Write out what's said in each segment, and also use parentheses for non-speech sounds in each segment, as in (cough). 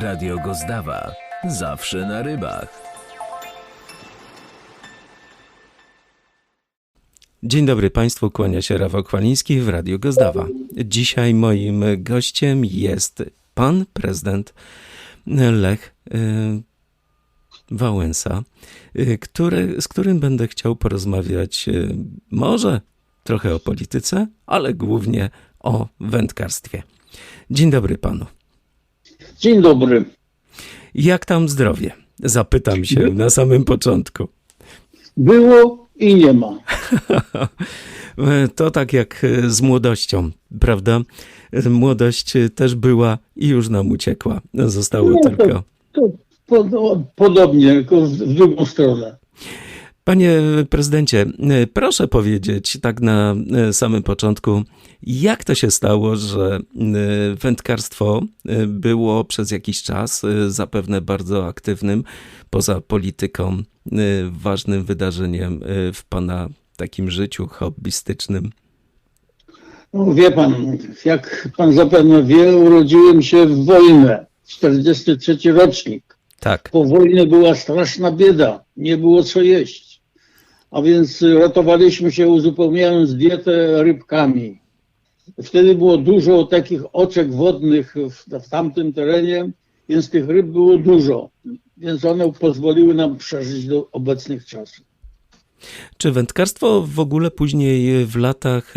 Radio Gozdawa. Zawsze na rybach. Dzień dobry Państwu, kłania się Rafał Kwaliński w Radio Gozdawa. Dzisiaj moim gościem jest pan prezydent Lech y, Wałęsa, y, który, z którym będę chciał porozmawiać y, może trochę o polityce, ale głównie o wędkarstwie. Dzień dobry panu. Dzień dobry. Jak tam zdrowie? Zapytam się na samym początku. Było i nie ma. (laughs) To tak jak z młodością, prawda? Młodość też była i już nam uciekła. Zostało No to- tylko. To pod, podobnie, tylko w drugą stronę. Panie prezydencie, proszę powiedzieć tak na samym początku, jak to się stało, że wędkarstwo było przez jakiś czas zapewne bardzo aktywnym, poza polityką, ważnym wydarzeniem w pana takim życiu hobbystycznym? No, wie pan, jak pan zapewne wie, urodziłem się w wojnę. 43 rocznik. Tak. Po wojnie była straszna bieda. Nie było co jeść. A więc ratowaliśmy się uzupełniając dietę rybkami. Wtedy było dużo takich oczek wodnych w, w tamtym terenie, więc tych ryb było dużo. Więc one pozwoliły nam przeżyć do obecnych czasów. Czy wędkarstwo w ogóle później w latach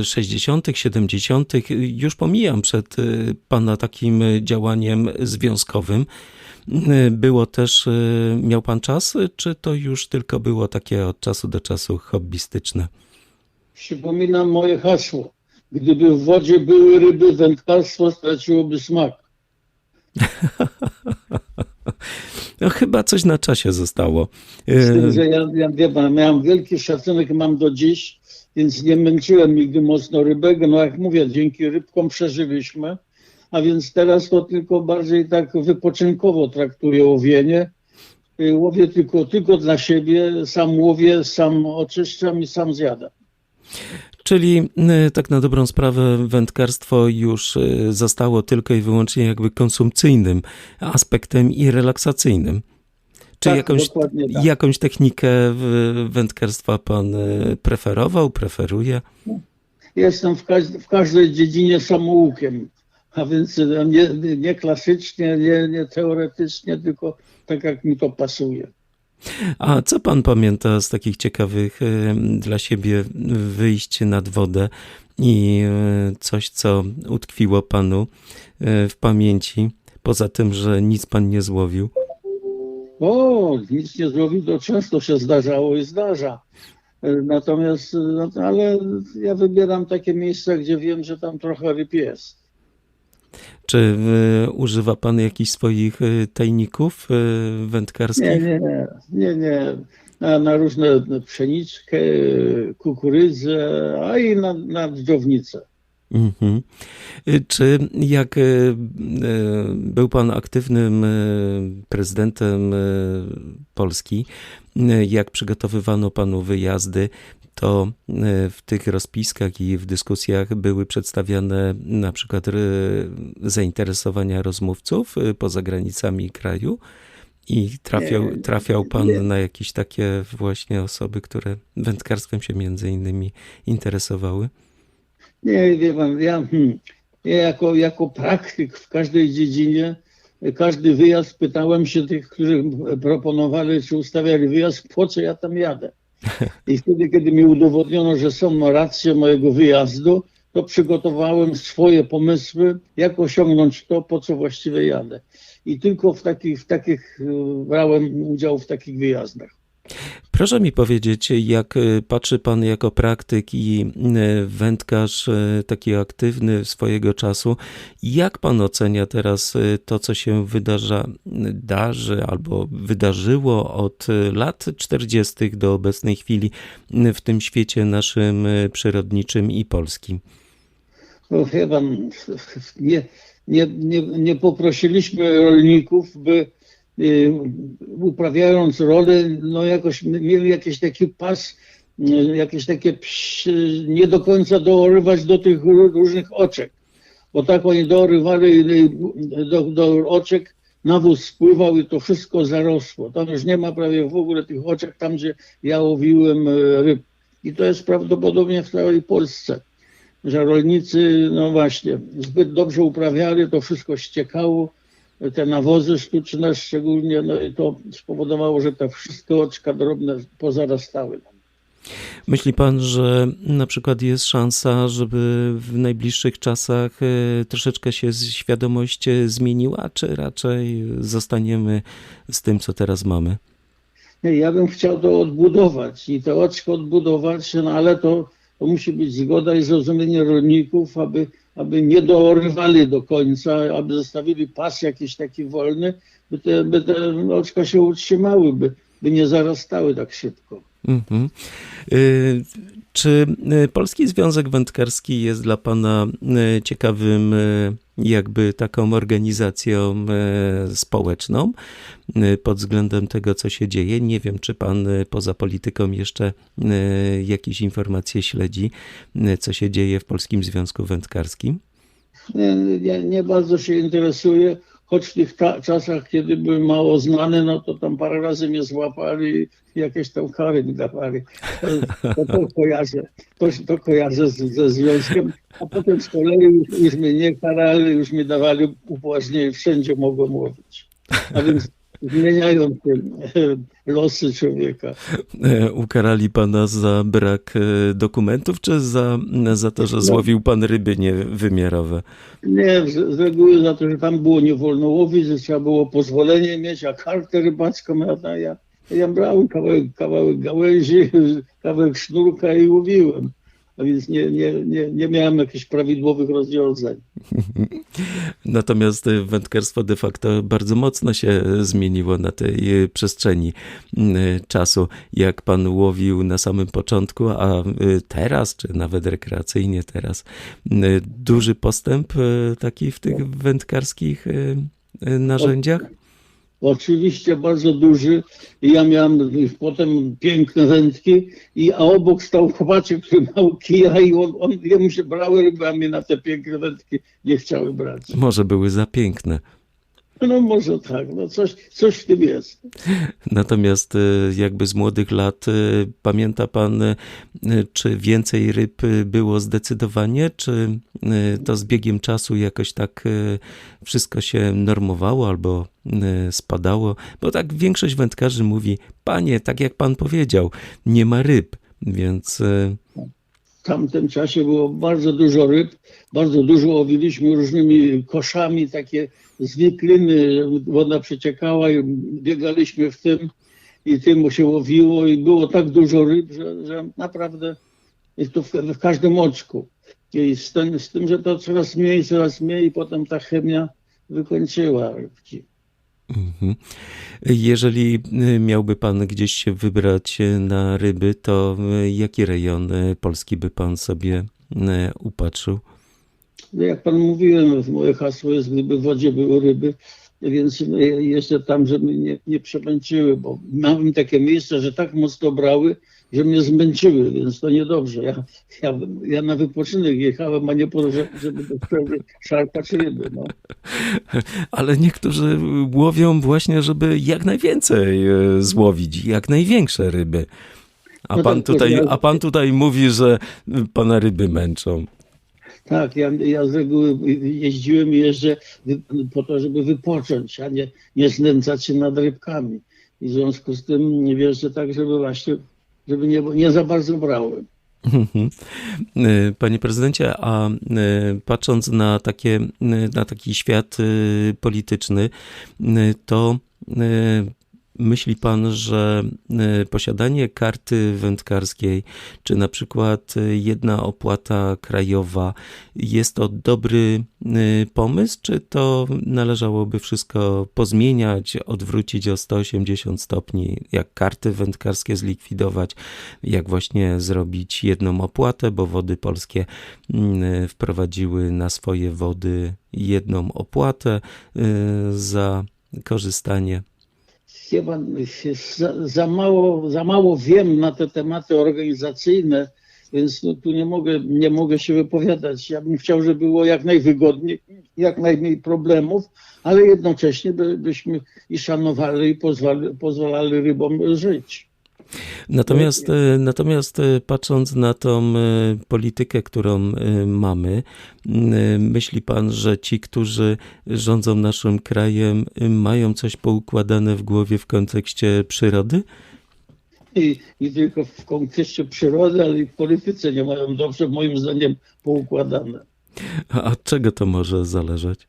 e, 60., 70., już pomijam przed e, pana takim działaniem związkowym, e, było też, e, miał pan czas, czy to już tylko było takie od czasu do czasu hobbystyczne? Przypominam moje hasło. Gdyby w wodzie były ryby, wędkarstwo straciłoby smak. (laughs) No chyba coś na czasie zostało. Z tym, że ja, ja wie pan, miałem wielki szacunek, mam do dziś, więc nie męczyłem nigdy mocno rybek. No jak mówię, dzięki rybkom przeżyliśmy, a więc teraz to tylko bardziej tak wypoczynkowo traktuję łowienie. Y, Łowię tylko, tylko dla siebie, sam łowię, sam oczyszczam i sam zjadam. Czyli e, tak na dobrą sprawę wędkarstwo już e, zostało tylko i wyłącznie jakby konsumpcyjnym aspektem i relaksacyjnym. Czy Tak, jakąś, tak. jakąś technikę wędkarstwa pan preferował, preferuje? Jestem w, każ- w każdej dziedzinie samoukiem, a więc no, nie, nie klasycznie, nie, nie teoretycznie, tylko tak jak mi to pasuje. A co pan pamięta z takich ciekawych e, dla siebie wyjść nad wodę i e, coś, co utkwiło panu e, w pamięci, poza tym, że nic pan nie złowił? O, nic nie zrobił, to często się zdarzało i zdarza. E, Natomiast, e, no, ale ja wybieram takie miejsca, gdzie wiem, że tam trochę ryb jest. Czy e, używa pan jakichś swoich e, tajników e, wędkarskich? Nie, nie, nie, nie, nie. Na, na różne pszeniczkę, kukurydzę, a i na, na dżdżownicę. Mhm. Y, Czy jak był pan aktywnym prezydentem Polski, jak przygotowywano panu wyjazdy, to e, w tych rozpiskach i w dyskusjach były przedstawiane na przykład e, zainteresowania rozmówców e, poza granicami kraju i trafiał, trafiał pan nie. na jakieś takie właśnie osoby, które wędkarstwem się między innymi interesowały? Nie, wie pan, ja, hmm, ja jako, jako praktyk w każdej dziedzinie, każdy wyjazd pytałem się tych, którzy proponowali czy ustawiali wyjazd, po co ja tam jadę. I wtedy, kiedy mi udowodniono, że są racje mojego wyjazdu, to przygotowałem swoje pomysły, jak osiągnąć to, po co właściwie jadę. I tylko w takich, w takich e, brałem udział w takich wyjazdach. Proszę mi powiedzieć, jak y, patrzy Pan jako praktyk i y, wędkarz y, taki aktywny swojego czasu, jak Pan ocenia teraz to, co się wydarza, darzy albo wydarzyło od lat 40. do obecnej chwili w tym świecie naszym przyrodniczym i polskim? No pan, nie, nie, nie, nie poprosiliśmy rolników, by uprawiając rolę, no jakoś mieli jakiś taki pas, y, jakieś takie nie do końca doorywać do tych ró- różnych oczek. bo tak oni dorywali y, do, do oczek, nawóz spływał i to wszystko zarosło. Tam już nie ma prawie w ogóle tych oczek, tam gdzie ja łowiłem ryb. I to jest prawdopodobnie w całej Polsce, że rolnicy, no właśnie, zbyt dobrze uprawiali, to wszystko ściekało, te nawozy sztuczne szczególnie, no i to spowodowało, że te wszystkie oczka drobne pozarastały. Myśli pan, że na przykład jest szansa, żeby w najbliższych czasach e, troszeczkę się świadomość e, zmieniła, czy raczej zostaniemy z tym, co teraz mamy? Nie, ja bym chciał to odbudować i te oczko odbudować, no ale to, to musi być zgoda i zrozumienie rolników, aby, aby nie dorywali do końca, aby zostawili pas jakiś taki wolny, by te, by te oczka się utrzymały, by, by nie zarastały tak szybko. Mhm. Y, Czy y, Polski Związek Wędkarski jest dla Pana y, ciekawym, jakby taką organizacją społeczną pod względem tego, co się dzieje? Nie wiem, czy Pan poza polityką jeszcze jakieś informacje śledzi, co się dzieje w Polskim Związku Wędkarskim? Nie bardzo się interesuję, choć w tych czasach, kiedy byłem mało znany, no to tam parę razy mnie złapali i jakieś tam kary mi dawali. To, to, to kojarzę, to, to kojarzę z, ze związkiem, a potem z kolei już, już mnie nie karali, już mi dawali upoważnienie, wszędzie mogłem łowić. A więc zmieniają się e, losy człowieka. E, Ukarali Pana za brak e, dokumentów, czy za, za to, że złowił Pan ryby niewymiarowe? Nie, z, z reguły za to, że tam było nie wolno łowić, że trzeba było pozwolenie mieć, a kartę rybacką, a ja, ja brałem kawałek, kawałek gałęzi, kawałek sznurka i łowiłem. A więc nie, nie, nie, nie miałem jakichś prawidłowych rozwiązań. (laughs) Natomiast wędkarstwo de facto bardzo mocno się zmieniło na tej przestrzeni y, czasu. Jak pan łowił na samym początku, a y, teraz, czy nawet rekreacyjnie teraz, y, duży postęp y, taki w tych wędkarskich y, y, narzędziach? Oczywiście bardzo duży i ja miałem potem piękne wędki, i, a obok stał chłopaczek, który miał kija i on, on, jemu się brały ryby, a mnie na te piękne wędki nie chciały brać. Może były za piękne. No może tak, no coś, coś w tym jest. Natomiast y, jakby z młodych lat y, pamięta pan, y, czy więcej ryb było zdecydowanie, czy to z biegiem czasu jakoś tak wszystko się normowało albo spadało? Bo tak większość wędkarzy mówi, panie, tak jak pan powiedział, nie ma ryb, więc W tamtym czasie było bardzo dużo ryb, bardzo dużo łowiliśmy różnymi koszami, takie zwikliny, woda przeciekała i biegaliśmy w tym i tym się łowiło i było tak dużo ryb, że, że naprawdę jest to w, w każdym oczku. I z tym, z tym, że to coraz mniej, coraz mniej i potem ta chemia wykończyła rybki. Mhm. Jeżeli y, miałby pan gdzieś się wybrać y, na ryby, to y, jaki rejon Polski by pan sobie upatrzył? No jak pan mówiłem, moje hasło jest, gdyby w wodzie były ryby, więc no, jeszcze tam, żeby nie, nie przemęczyły, bo miałem takie miejsca, że tak mocno brały, że mnie zmęczyły, więc to niedobrze. Ja, ja, ja na wypoczynek jechałem, a nie po to, żeby, do przerwy szarpać ryby. No. (laughs) Ale niektórzy łowią właśnie, żeby jak najwięcej e, złowić, jak największe ryby. A No pan tak, tutaj, a pan tutaj mówi, że pana ryby męczą. Tak, ja, ja z reguły jeździłem i jeżdżę po to, żeby wypocząć, a nie, nie znęcać się nad rybkami. I w związku z tym nie wierzę tak, żeby właśnie, żeby nie, nie za bardzo brałem. Mhm. E, Panie prezydencie, a e, patrząc na, takie, e, na taki świat polityczny, to myśli pan, że e, posiadanie karty wędkarskiej, czy na przykład e, jedna opłata krajowa, jest to dobry e, pomysł, czy to należałoby wszystko pozmieniać, odwrócić o 180 stopni, jak karty wędkarskie zlikwidować, jak właśnie zrobić jedną opłatę, bo wody polskie mm, wprowadziły na swoje wody jedną opłatę za korzystanie. Chyba za, za, mało, za mało wiem na te tematy organizacyjne więc no, tu nie mogę, nie mogę się wypowiadać. Ja bym chciał, żeby było jak najwygodniej, jak najmniej problemów, ale jednocześnie by, byśmy i szanowali i pozwali, pozwalali rybom żyć. Natomiast, e, natomiast e, patrząc na tą e, politykę, którą e, mamy, e, myśli pan, że ci, którzy rządzą naszym krajem, e, mają coś poukładane w głowie w kontekście przyrody? I, I tylko w kontekście przyrody, ale i w polityce nie mają dobrze, moim zdaniem, poukładane. A od czego to może zależeć?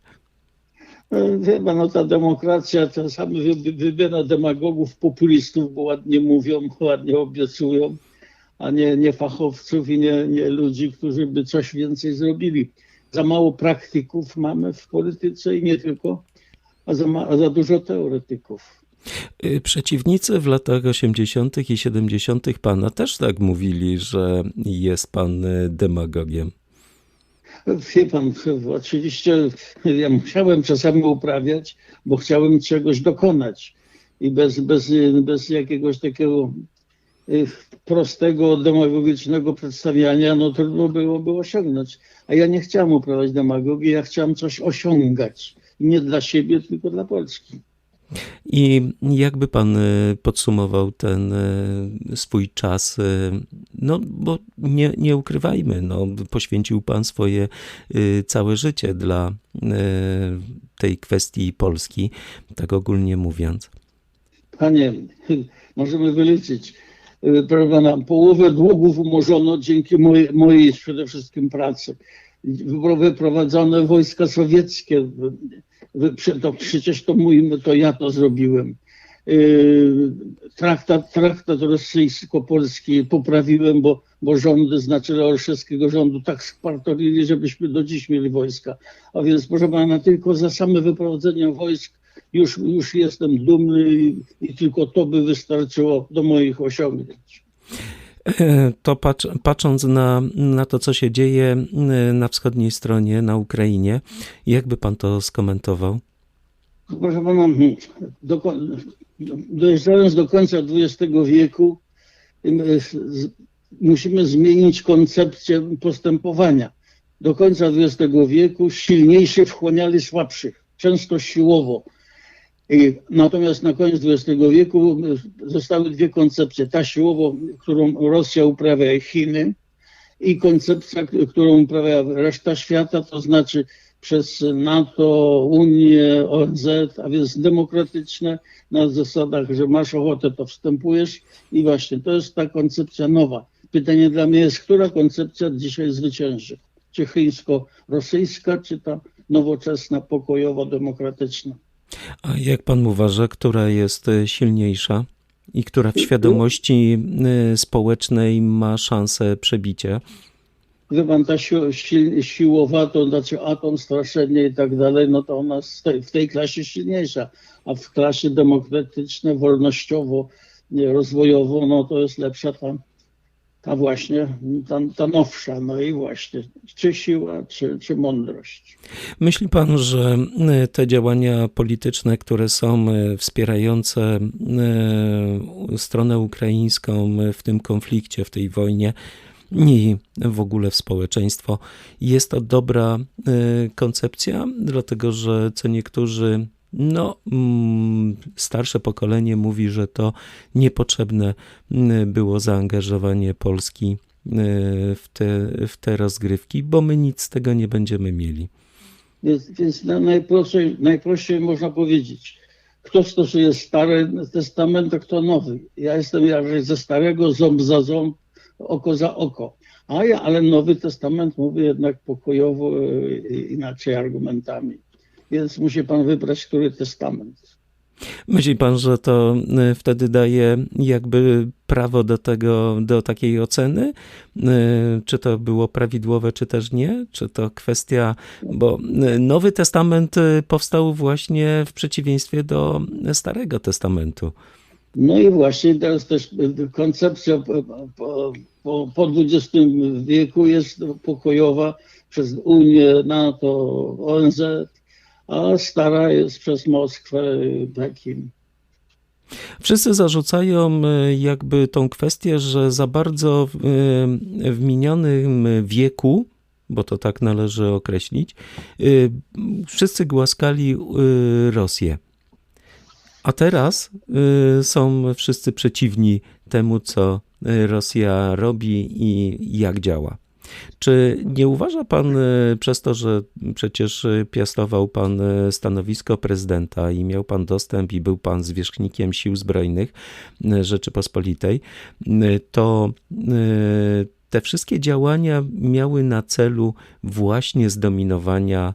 E, Chyba no ta demokracja czasami wy- wy- wybiera demagogów, populistów, bo ładnie mówią, ładnie obiecują, a nie, nie fachowców i nie, nie ludzi, którzy by coś więcej zrobili. Za mało praktyków mamy w polityce i nie tylko, a za, ma, a za dużo teoretyków. Y, Przeciwnicy w latach 80. i 70. pana też tak mówili, że jest pan y, demagogiem. Wie pan, oczywiście ja musiałem czasami uprawiać, bo chciałem czegoś dokonać. I bez, bez, bez jakiegoś takiego y, prostego, demagogicznego przedstawiania, no trudno byłoby osiągnąć. A ja nie chciałem uprawiać demagogii, ja chciałem coś osiągać. Nie dla siebie, tylko dla Polski. I jakby pan y, podsumował ten y, swój czas? No, bo nie, nie ukrywajmy, no, poświęcił pan swoje y, całe życie dla y, tej kwestii Polski, tak ogólnie mówiąc. Panie, możemy wyliczyć. y, Proszę pana, połowę długów umorzono dzięki mojej, mojej przede wszystkim pracy. Wypro- Wyprowadzone wojska sowieckie, to przecież to mój, to ja to zrobiłem. Y, Traktat, traktat rosyjsko-polski poprawiłem, bo, bo rządy, znaczy olszewskiego rządu tak spartolili, żebyśmy do dziś mieli wojska. A więc proszę pana, tylko za same wyprowadzenie wojsk już, już jestem dumny i, i tylko to by wystarczyło do moich osiągnięć. E, To patrz, patrząc na, na to, co się dzieje y, na wschodniej stronie, na Ukrainie, jakby pan to skomentował? Proszę pana, hmm, do, dojeżdżając do końca XX wieku, z- musimy zmienić koncepcję postępowania. Do końca XX wieku silniejsi wchłaniali słabszych, często siłowo. Natomiast na koniec XX wieku zostały dwie koncepcje. Ta siłowo, którą Rosja uprawia i Chiny, i koncepcja, którą uprawia reszta świata, to znaczy przez NATO, Unię, ONZ, a więc demokratyczne, na zasadach, że masz ochotę, to wstępujesz i właśnie to jest ta koncepcja nowa. Pytanie dla mnie jest, która koncepcja dzisiaj zwycięży? Czy chińsko-rosyjska, czy ta nowoczesna, pokojowo-demokratyczna? A jak pan uważa, która jest silniejsza i która w świadomości y, społecznej ma szansę przebicia? Wie pan, ta si si siłowa, to znaczy atom, straszenie i tak dalej, no to ona w tej klasie silniejsza, a w klasie demokratycznej, wolnościowo, rozwojowo, no to jest lepsza ta, ta właśnie, ta, ta nowsza, no i właśnie, czy siła, czy, czy mądrość. Myśli pan, że y, te działania polityczne, które są y, wspierające y, stronę ukraińską w tym konflikcie, w tej wojnie i w ogóle w społeczeństwo, jest to dobra y, koncepcja? Dlatego, że co niektórzy no, mm, starsze pokolenie mówi, że to niepotrzebne było zaangażowanie Polski y, w te, w te rozgrywki, bo my nic z tego nie będziemy mieli. Więc, więc na najprościej, najprościej można powiedzieć, kto stosuje stary testament, a kto nowy. Ja jestem jakże ze starego, ząb za ząb, oko za oko. A ja, ale Nowy Testament mówi jednak pokojowo, e, inaczej argumentami. Więc musi pan wybrać, który testament. Myśli pan, że to y, wtedy daje jakby prawo do tego, do takiej oceny? Y, Czy to było prawidłowe, czy też nie? Czy to kwestia, bo Nowy Testament powstał właśnie w przeciwieństwie do Starego Testamentu. No i właśnie teraz też koncepcja po, po, po, po XX wieku jest pokojowa przez Unię, NATO, ONZ, a stara jest przez Moskwę, Pekin. Wszyscy zarzucają e, jakby tą kwestię, że za bardzo w, e, minionym wieku, bo to tak należy określić, e, wszyscy głaskali e, Rosję. A teraz e, są wszyscy przeciwni temu, co e, Rosja robi i jak działa. Czy nie uważa pan e, przez to, że przecież piastował pan stanowisko prezydenta i miał pan dostęp i był pan zwierzchnikiem sił zbrojnych Rzeczypospolitej, to te wszystkie działania miały na celu właśnie zdominowania,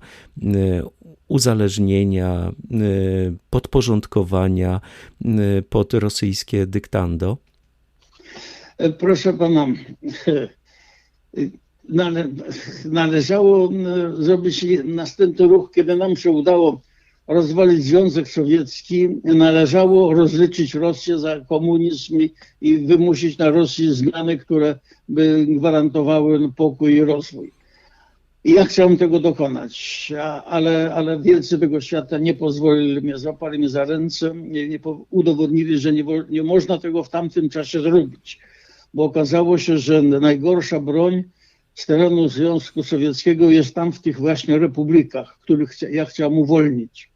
uzależnienia, e, podporządkowania e, pod rosyjskie dyktando? Proszę pana, nale, należało m, zrobić następny ruch, kiedy nam się udało rozwalić Związek Sowiecki, należało rozliczyć Rosję za komunizm i wymusić na Rosji zmiany, które by gwarantowały pokój i rozwój. I ja chciałem tego dokonać, ale, ale wielcy tego świata nie pozwolili mnie, złapali mnie za ręce, nie, nie udowodnili, że nie, nie można tego w tamtym czasie zrobić, bo okazało się, że najgorsza broń z terenu Związku Sowieckiego jest tam w tych właśnie republikach, których ja chciałem uwolnić.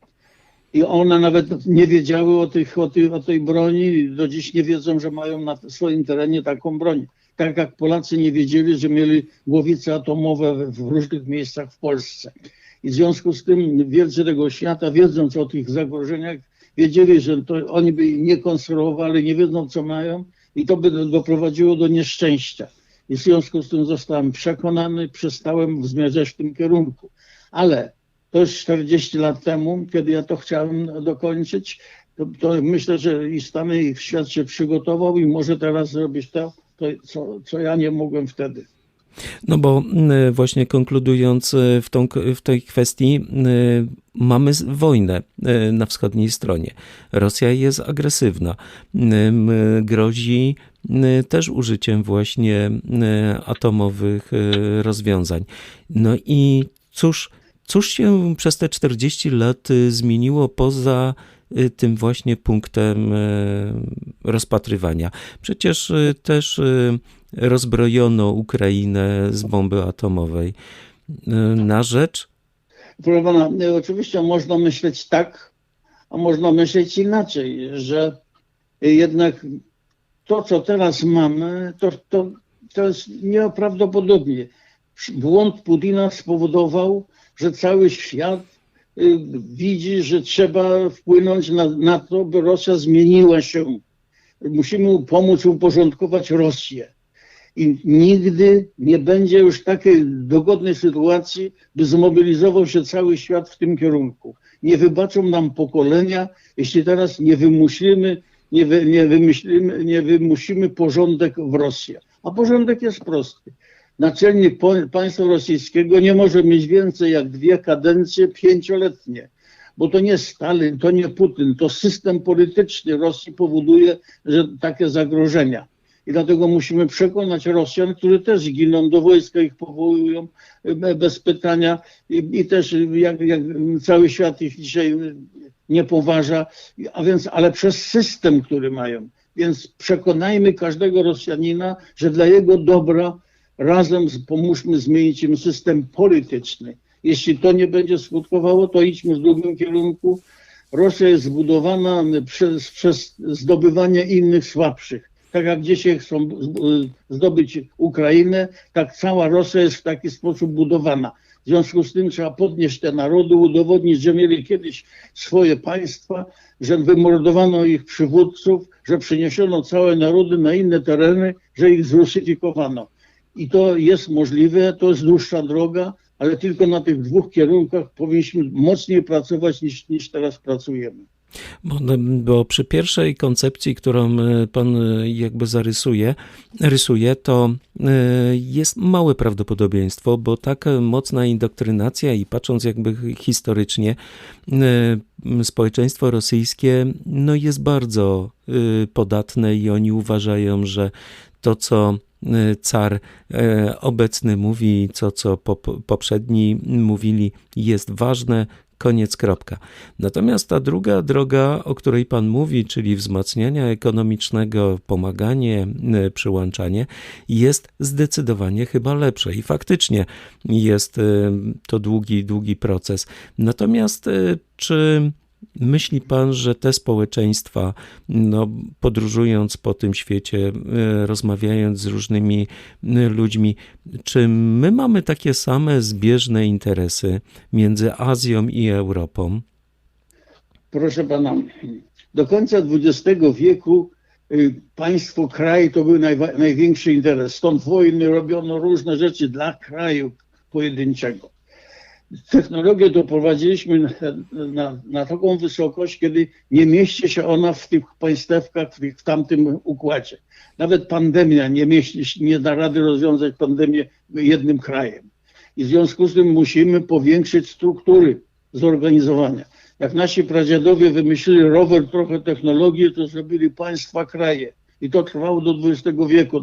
I one nawet nie wiedziały o, tych, o, tej, o tej broni, do dziś nie wiedzą, że mają na swoim terenie taką broń. Tak jak Polacy nie wiedzieli, że mieli głowice atomowe w- różnych miejscach w Polsce. I w związku z tym wielcy tego świata, wiedząc o tych zagrożeniach, wiedzieli, że to oni by nie konstruowali, nie wiedzą co mają i to by doprowadziło do nieszczęścia. I w związku z tym zostałem przekonany, przestałem zmierzać w tym kierunku. Ale to jest 40 lat temu, kiedy ja to chciałem dokończyć, to, to myślę, że i Stany i świat się przygotował i może teraz zrobić to, co, co ja nie mogłem wtedy. No bo mm, właśnie konkludując e, w, tą, w tej kwestii, y, mamy wojnę y, na wschodniej stronie. Rosja jest agresywna, y, grozi y, też użyciem właśnie y, atomowych y, rozwiązań. No i cóż, cóż się przez te 40 lat y, zmieniło poza y, tym właśnie punktem y, rozpatrywania? Przecież y, też y, rozbrojono Ukrainę z bomby atomowej y, na rzecz Proszę pana, oczywiście można myśleć tak, a można myśleć inaczej, że jednak to, co teraz mamy, to, to, to jest nieprawdopodobnie. Błąd Putina spowodował, że cały świat y, widzi, że trzeba wpłynąć na, na to, by Rosja zmieniła się. Musimy pomóc uporządkować Rosję. I nigdy nie będzie już takiej dogodnej sytuacji, by zmobilizował się cały świat w tym kierunku. Nie wybaczą nam pokolenia, jeśli teraz nie wymusimy, nie, wy, nie, wymyślimy, nie wymusimy porządek w Rosji. A porządek jest prosty. Naczelnik państwa rosyjskiego nie może mieć więcej jak dwie kadencje pięcioletnie. Bo to nie Stalin, to nie Putin, to system polityczny Rosji powoduje że takie zagrożenia. I dlatego musimy przekonać Rosjan, którzy też giną do wojska, ich powołują e, bez pytania i, i też jak, jak cały świat ich dzisiaj nie poważa, a więc, ale przez system, który mają. Więc przekonajmy każdego Rosjanina, że dla jego dobra razem z- pomóżmy zmienić im system polityczny. Jeśli to nie będzie skutkowało, to idźmy w drugim kierunku. Rosja jest zbudowana przez, przez zdobywanie innych słabszych. Tak jak dzisiaj chcą zdobyć Ukrainę, tak cała Rosja jest w taki sposób budowana. W związku z tym trzeba podnieść te narody, udowodnić, że mieli kiedyś swoje państwa, że wymordowano ich przywódców, że przeniesiono całe narody na inne tereny, że ich zrusyfikowano. I to jest możliwe, to jest dłuższa droga, ale tylko na tych dwóch kierunkach powinniśmy mocniej pracować niż, niż teraz pracujemy. Bo, bo przy pierwszej koncepcji, którą e, pan e, jakby zarysuje, rysuje, to e, jest małe prawdopodobieństwo, bo taka mocna indoktrynacja i patrząc jakby historycznie, społeczeństwo rosyjskie no jest bardzo podatne i oni uważają, że to, co car e, obecny mówi, co, co pop- poprzedni mówili, jest ważne, koniec, kropka. Natomiast ta druga droga, o której Pan mówi, czyli wzmacniania ekonomicznego, pomaganie, e, przyłączanie, jest zdecydowanie chyba lepsze i faktycznie jest to długi, długi proces. Natomiast czy myśli Pan, że te społeczeństwa, no, podróżując po tym świecie, e, rozmawiając z różnymi e, ludźmi, czy my mamy takie same zbieżne interesy między Azją i Europą? Proszę pana, do końca XX wieku y, państwo, kraj to był najwa- największy interes. Stąd wojny robiono różne rzeczy dla kraju pojedynczego. Technologię doprowadziliśmy na, na, na taką wysokość, kiedy nie mieści się ona w tych państewkach, w, tych, w tamtym układzie. Nawet pandemia nie mieści nie da rady rozwiązać pandemię jednym krajem. I w związku z tym musimy powiększyć struktury zorganizowania. Jak nasi pradziadowie wymyślili rower, trochę technologii, to zrobili państwa, kraje. I to trwało do XX wieku,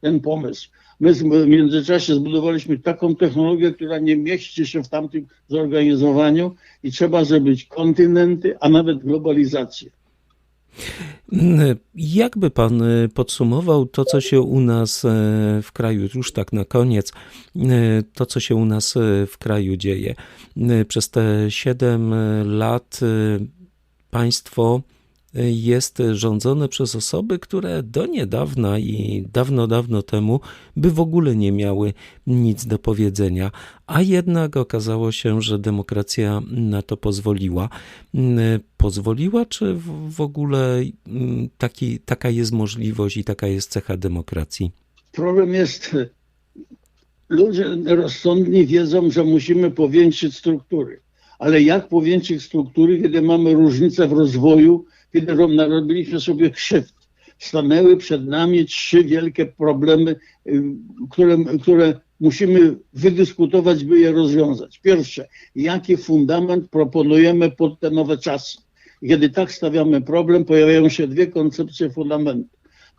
ten pomysł. My w międzyczasie zbudowaliśmy taką technologię, która nie mieści się w tamtym zorganizowaniu i trzeba zrobić kontynenty, a nawet globalizację. Jakby Pan e, podsumował to, co się u nas e, w kraju, już tak na koniec, e, to, co się u nas w kraju dzieje? Przez te 7 lat państwo jest rządzone przez osoby, które do niedawna i dawno, dawno temu by w ogóle nie miały nic do powiedzenia, a jednak okazało się, że demokracja na to pozwoliła. Mm, Pozwoliła, czy w- ogóle mm, taki, taka jest możliwość i taka jest cecha demokracji? Problem jest, ludzie rozsądni wiedzą, że musimy powiększyć struktury. Ale jak powiększyć struktury, kiedy mamy różnice w rozwoju, kiedy ro- narobiliśmy sobie krzywd? Stanęły przed nami trzy wielkie problemy, y, które, które musimy wydyskutować, by je rozwiązać. Pierwsze, jaki fundament proponujemy pod te nowe czasy? Kiedy tak stawiamy problem, pojawiają się dwie koncepcje fundamentu.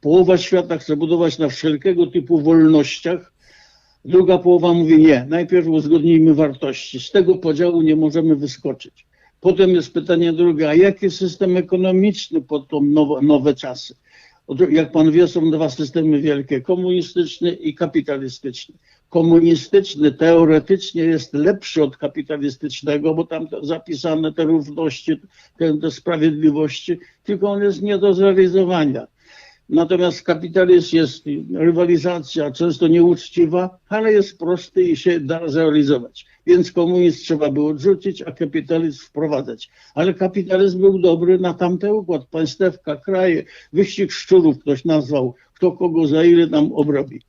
Połowa świata chce budować na wszelkiego typu wolnościach, druga połowa mówi nie. Najpierw uzgodnijmy wartości. Z tego podziału nie możemy wyskoczyć. Potem jest pytanie drugie, a jaki system ekonomiczny pod tą nowe, nowe czasy? Jak pan wie, są dwa systemy wielkie, komunistyczny i kapitalistyczny. Komunistyczny teoretycznie jest lepszy od kapitalistycznego, bo tam zapisane te równości, te, te sprawiedliwości, tylko on jest nie do zrealizowania. Natomiast kapitalizm jest rywalizacja, często nieuczciwa, ale jest prosty i się da zrealizować. Więc komunizm trzeba było odrzucić, a kapitalizm wprowadzać. Ale kapitalizm był dobry na tamten układ. Państewka, kraje, wyścig szczurów ktoś nazwał, kto kogo za ile nam obrobi.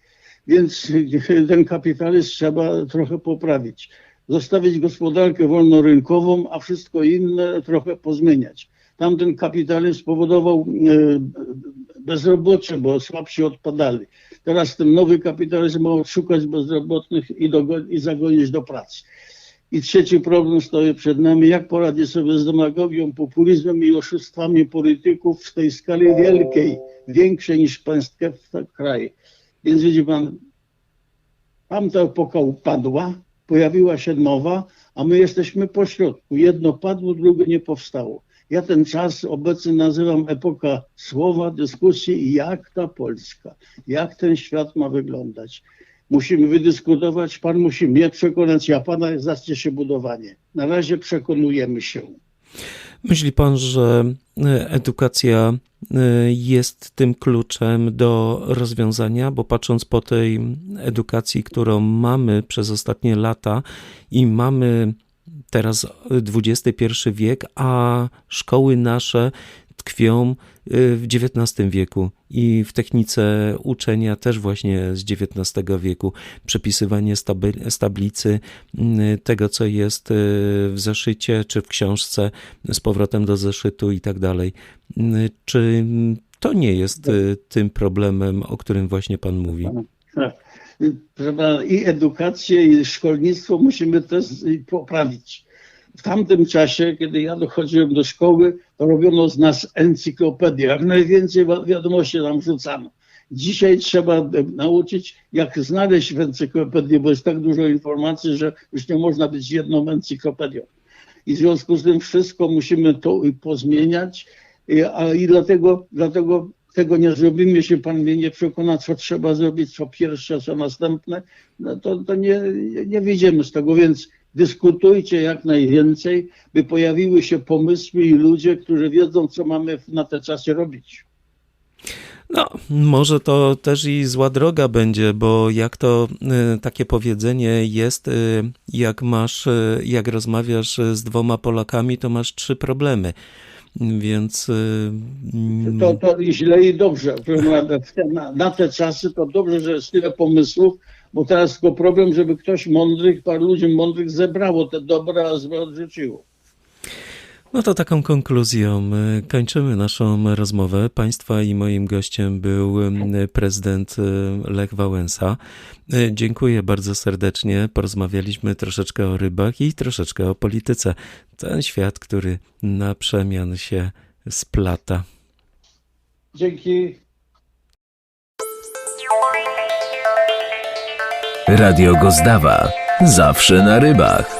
Więc (laughs) ten kapitalizm trzeba trochę poprawić. Zostawić gospodarkę wolnorynkową, a wszystko inne trochę pozmieniać. Tamten kapitalizm spowodował e, bezrobocie, bo słabsi odpadali. Teraz ten nowy kapitalizm ma odszukać bezrobotnych i, i zagonić do pracy. I trzeci problem stoi przed nami, jak poradzić sobie z demagogią, populizmem i oszustwami polityków w tej skali wielkiej, większej niż państwa kraj. Więc widzi pan, tamta epoka upadła, pojawiła się nowa, a my jesteśmy pośrodku. Jedno padło, drugie nie powstało. Ja ten czas obecny nazywam epoka słowa, dyskusji, jak ta Polska, jak ten świat ma wyglądać. Musimy wydyskutować, pan musi mnie przekonać, ja pana zacznę się budowanie. Na razie przekonujemy się. Myśli pan, że e, edukacja e, jest tym kluczem do rozwiązania? Bo patrząc po tej edukacji, którą mamy przez ostatnie lata i mamy teraz XXI wiek, a szkoły nasze tkwią y, w XIX wieku i w technice uczenia też właśnie z XIX wieku. Przepisywanie z, tablicy y, tego, co jest y, w zeszycie czy w książce, z powrotem do zeszytu i tak dalej. Y, Czy to nie jest y, tym problemem, o którym właśnie Pan mówi? Tak. Pana, I edukację, i szkolnictwo musimy też poprawić. W tamtym czasie, kiedy ja dochodziłem do szkoły, to robiono z nas encyklopedię. Jak najwięcej wi- wiadomości nam rzucano. Dzisiaj trzeba e, nauczyć, jak znaleźć w encyklopedii, bo jest tak dużo informacji, że już nie można być jedną encyklopedią. I w związku z tym wszystko musimy to pozmieniać, i- a i dlatego, dlatego tego nie zrobimy, jeśli pan mnie nie przekona, co trzeba zrobić, co pierwsze, co następne, no to, to nie, nie wyjdziemy z tego, więc dyskutujcie jak najwięcej, by pojawiły się pomysły i ludzie, którzy wiedzą, co mamy na te czasy robić. No, może to też i zła droga będzie, bo jak to y, takie powiedzenie jest, y, jak masz, y, jak rozmawiasz z dwoma Polakami, to masz trzy problemy. Więc y, mm, To, to i źle i dobrze. Na, na te czasy to dobrze, że jest tyle pomysłów, bo teraz tylko problem, żeby ktoś mądrych, parę ludzi mądrych zebrało te dobra, a złe odrzuciło. No to taką konkluzją y, kończymy naszą rozmowę. Państwa i moim gościem był prezydent y, Lech Wałęsa. Y, Dziękuję bardzo serdecznie. Porozmawialiśmy troszeczkę o rybach i troszeczkę o polityce. Ten świat, który na przemian się splata. Dzięki. Radio Gozdawa. Zawsze na rybach.